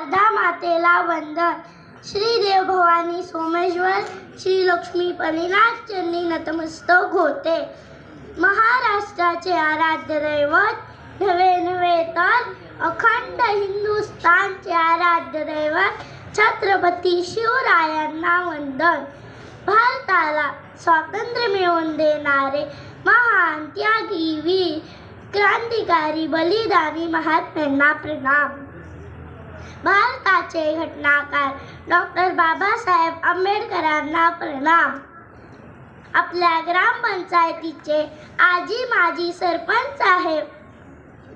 शारदा मातेला वंदन. श्री देव भवानी सोमेश्वर श्री लक्ष्मी परिनाथ चंदी नतमस्तक होते. महाराष्ट्राचे आराध्य दैवत नवे नव्हे तर अखंड हिंदुस्थानचे आराध्य दैवत छत्रपती शिवरायांना वंदन. भारताला स्वातंत्र्य मिळवून देणारे महान त्यागी वीर क्रांतिकारी बलिदानी महात्म्यांना प्रणाम. भारताचे घटनाकार डॉक्टर बाबासाहेब आंबेडकरांना प्रणाम. आपल्या ग्रामपंचायतीचे आजी माजी सरपंच साहेब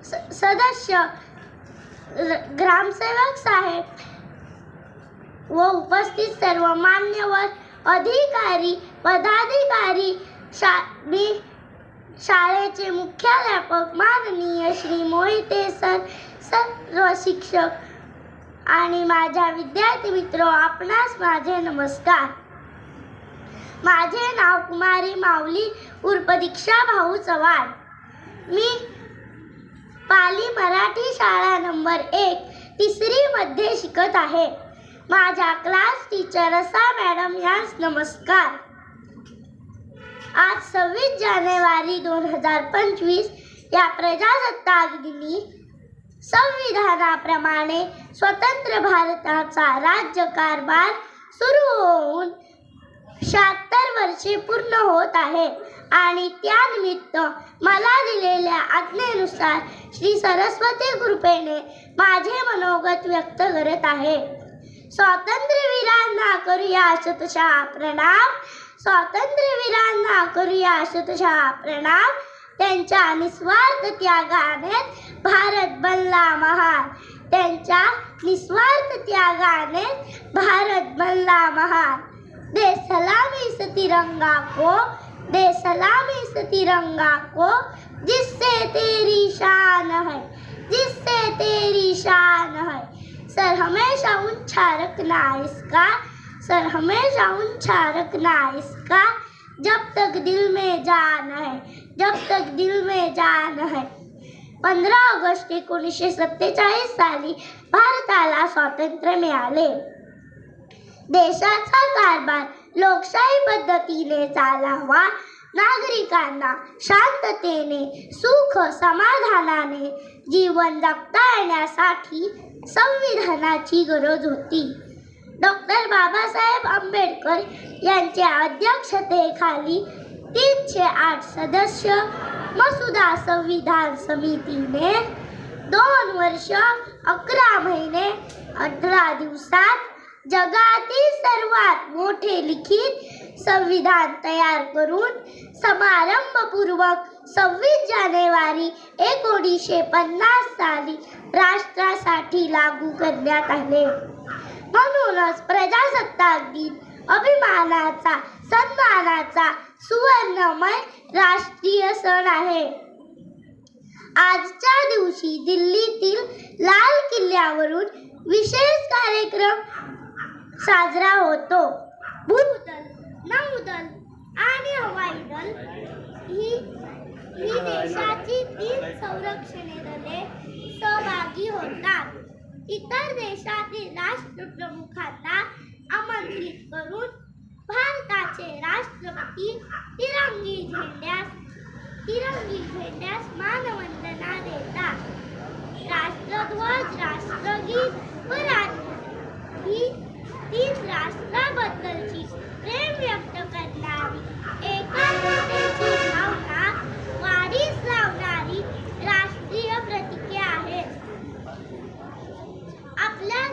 स- सदस्य ग्रामसेवक साहेब व उपस्थित सर्व मान्यवर अधिकारी पदाधिकारी शा मी शाळेचे मुख्याध्यापक माननीय श्री मोहिते सर सर्व शिक्षक आणि माझ्या विद्यार्थी मित्र आपणास माझे नमस्कार. माझे नाव कुमारी माऊली उर्फ दीक्षा भाऊ चव्हाण. मी पाली मराठी शाळा नंबर एक तिसरीमध्ये शिकत आहे. माझ्या क्लास टीचर असा मॅडम यांस नमस्कार. आज सव्वीस जानेवारी दोन हजार पंचवीस या प्रजासत्ताक दिनी संविधानाप्रमाणे स्वतंत्र भारताचा राज्यकारभार सुरू होऊन शहात्तर वर्षे पूर्ण होत आहे. आणि त्यानिमित्त मला दिलेल्या आज्ञेनुसार श्री सरस्वती कृपेने माझे मनोगत व्यक्त करत आहे. स्वातंत्र्यवीरांना करूया शतशः प्रणाम. स्वातंत्र्यवीरांना करूया शतशः प्रणाम. त्यांच्या निस्वार्थ त्यागाने भारत बनला महान. त्यांच्या निस्वार्थ त्यागाने भारत बनला महान दे सलामी इस तिरंगा को दे सलामी इस तिरंगा को जिससे तेरी शान है जिससे तेरी शान है। सर हमेशा ऊंचा रखना इसका सर हमेशा ऊंचा रखना इसका जब तक दिल में जान है जब तक दिल में जान है। पंधरा ऑगस्ट एकोणीसशे सत्तेचाळीस साली भारताला स्वातंत्र्य मिळाले. देशाचा कारभार लोकशाही पद्धतीने चालावा नागरिकांना शांततेने सुख समाधानाने जीवन जगता येण्यासाठी संविधानाची गरज होती. डॉक्टर बाबासाहेब आंबेडकर यांच्या अध्यक्षतेखाली तीनशे आठ सदस्य मसुदा संविधान समितीने दोन वर्ष अकरा महिने अठरा दिवसात जगातील सर्वात मोठे लिखित संविधान तयार करून समारंभपूर्वक सव्वीस जानेवारी एकोणीसशे पन्नास साली राष्ट्रासाठी लागू करण्यात आले. म्हणूनच प्रजासत्ताक दिन अभिमानाचा सन्मानाचा सुवर्णमय राष्ट्रीय सण आहे. आजच्या दिवशी दिल्लीतील लाल किल्ल्यावरून विशेष कार्यक्रम साजरा होतो. भूदल नौदल आणि हवाई दल ही ही देशाची तीन संरक्षणे दले सहभागी होतात. इतर देशातील राष्ट्रप्रमुखांना आमंत्रित करून भारताचे राष्ट्रपती तिरंगी झेंड्यास तिरंगी झेंड्यास मानवंदना देतात. राष्ट्रध्वज राष्ट्रगीत व राष्ट्र ही तीन राष्ट्राबद्दलची प्रेम व्यक्त करणारी एकात्मतेची भावना वाढीस लावणारी राष्ट्रीय प्रतीके आहेत आपल्या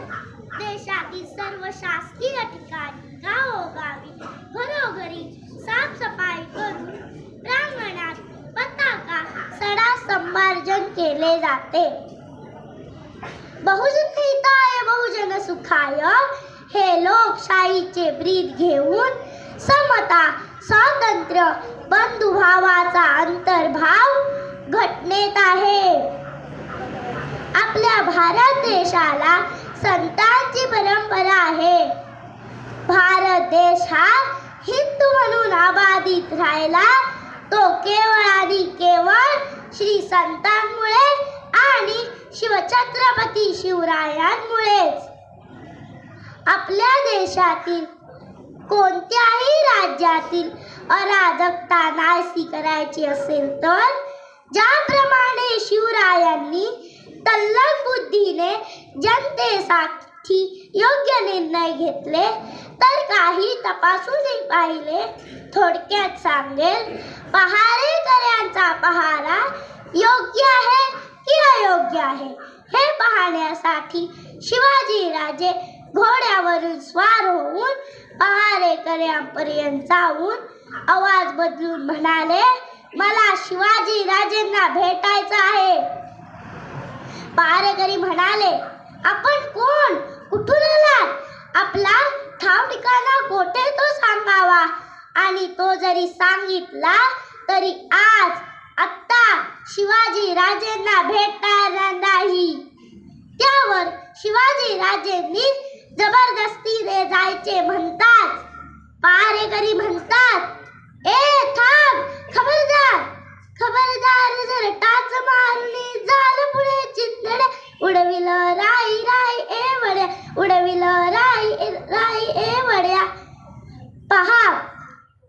देशातील सर्व शासकीय ठिकाणी गावोगावी घरोघरी साफसफाई करून प्रांगणात पताका उपार्जन केले जाते. बहुजन हिताय बहुजन सुखाय. हे लोकशाहीचे ब्रीद घेऊन समता स्वातंत्र्य बंधुभावाचा अंतर्भाव घटनेत आहे. आपल्या भारत देशाला संतांची परंपरा आहे. भारत देश हा हिंदू म्हणून आबादित राहिला. तो केवळ आणि केवळ श्री संतांमुळे आणि शिवछत्रपती शिवरायांमुळेच. आपल्या देशातील कोणत्याही राज्यातील अराजकता नाहीसी करायची असेल तर ज्याप्रमाणे शिवरायांनी तल्लक बुद्धीने जनतेसाठी योग्य निर्णय घेतले तर काही तपासूनही पाहिले. थोडक्यात सांगेल पहारेकऱ्यांचा पहारा योग्य आहे की अयोग्य आहे? हे पाहण्यासाठी शिवाजी राजे घोड्यावरून स्वार होऊन पहारेकऱ्यांपर्यंत जाऊन आवाज बदलून म्हणाले मला शिवाजी राजेंना भेटायचं आहे. पहारेकरी म्हणाले आपण कोण? कुठून आलात आपला ठाव ठिकाणा कोठे तो सांगावा. आणि तो जरी सांगितला तरी आज आत्ता शिवाजी राजेंना भेटणार नाही. त्यावर शिवाजी राजेंनी जबरदस्तीने जायचे म्हणतात. पारेकरी म्हणतात ए था उडविलं राई राई ए वड्या. पहा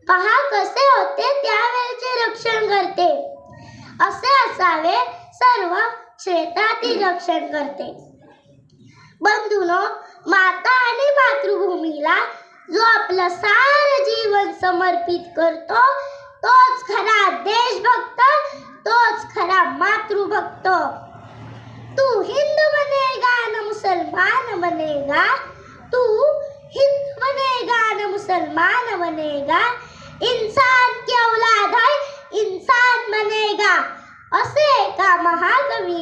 पहा कसे होते त्यावेळेचे रक्षण करते. असे असावे सर्व क्षेत्रातील रक्षण करते. बंधूनो माता आणि मातृभूमीला जो आपलं सारं जीवन समर्पित करतो तोच खरा देशभक्त तोच खरा मातृभक्त. तू हिंदू बनेगा न मुसलमान बनेगा। तू हिंदू बनेगा न मुसलमान बनेगा। इंसान की औलाद है, इंसान बनेगा। असे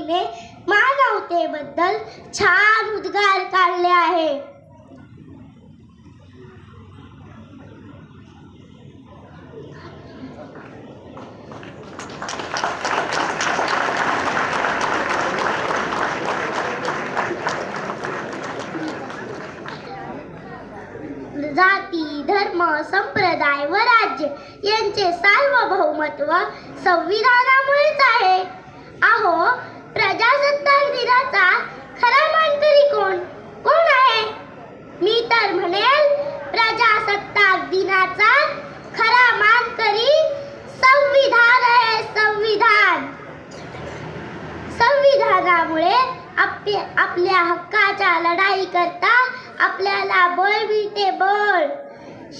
ने मानवते बदल छान उद्गार काढले आहे. यांचे सार्वभौमत्व संविधानामुळेच आहे. अहो प्रजासत्ताक दिनाचा खरा मानकरी कोण? कोण आहे? मी तर म्हणेल प्रजासत्ताक दिनाचा खरा मानकरी संविधान आहे संविधान. संविधानामुळे आपल्या हक्काच्या लढाई करता आपल्याला बळ मिळते बळ.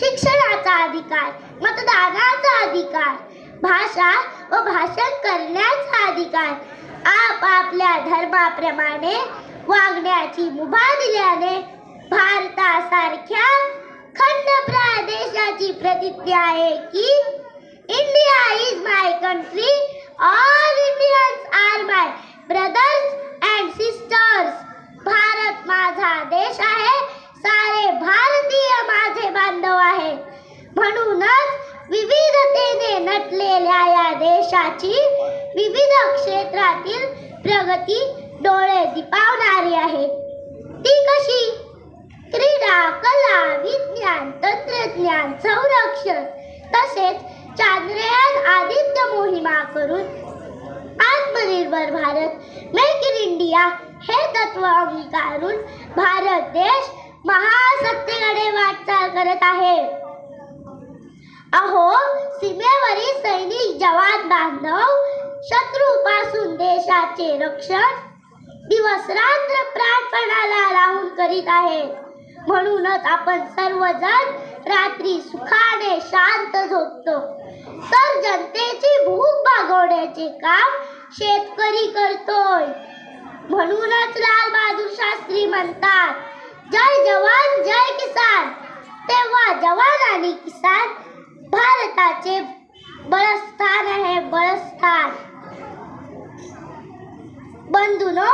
शिक्षणाचा अधिकार मतदानाचा अधिकार भाषा व भाषण करण्याचा अधिकार. आपापल्या धर्माप्रमाणे वागण्याची मुभा दिल्याने भारतासारख्या खंड प्रदेशाची प्रतिज्ञा आहे की India is my country all Indians are my brothers and sisters Bharat माझा देश आहे सारे भारतीय माझे बांधव आहे म्हणूनच विविधतेने नटलेल्या या देशाची विविध क्षेत्रातील प्रगती डोळे दिपावणारी आहे. ती कशी? क्रीडा कला विज्ञान तंत्रज्ञान संरक्षण तसेच चांद्रयान आदित्य मोहिमा करून आत्मनिर्भर भारत मेक इन इंडिया हे तत्व अंगीकारून भारत देश महासत्तेकडे वाटचाल करत आहे. अहो सीमेवरील सैनिक जवान बांधव शत्रूपासून देशाचे रक्षण दिवस रात्र प्राणपणाला लावून करीत आहे म्हणूनच आपण सर्वजण रात्री सुखाने शांत झोपतो. तर जनतेची भूक भागवण्याचे काम शेतकरी करतोय. म्हणूनच लाल बहादूर शास्त्री म्हणतात जय जवान जय किसान. तेव्हा जवान आणि किसान भारताचे बळस्थान आहे बळस्थान बंधुनो,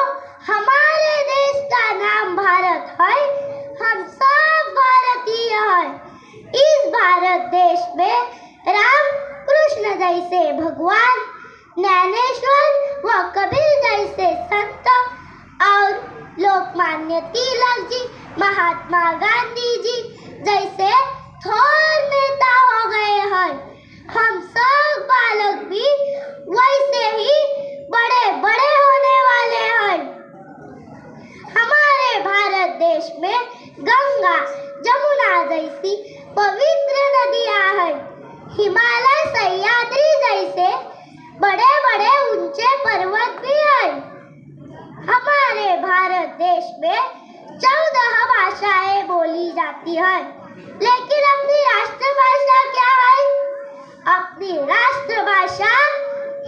हमारे देश का नाम भारत है, हम सब भारतीय हैं. इस भारत देश में राम कृष्ण जैसे भगवान, ज्ञानेश्वर व कबीर जैसे संत और लोकमान्य तिलक जी, महात्मा गांधी जी जैसे थोर नेता हो गए हैं हम सब बालक भी वैसे ही बड़े बड़े होने वाले हैं हमारे भारत देश देश में गंगा जमुना जैसी पवित्र नदियाँ हैं। हिमालय सह्याद्री जैसे बड़े बड़े ऊँचे पर्वत भी हैं। हमारे भारत देश में चौदह भाषाएँ बोली जाती हैं, लेकिन अपनी राष्ट्रभाषा क्या है? अपनी राष्ट्रभाषा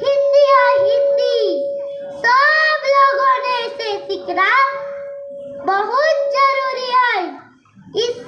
हिंदी है। हिंदी सब लोगों ने इसे सीखना बहुत जरूरी है। इस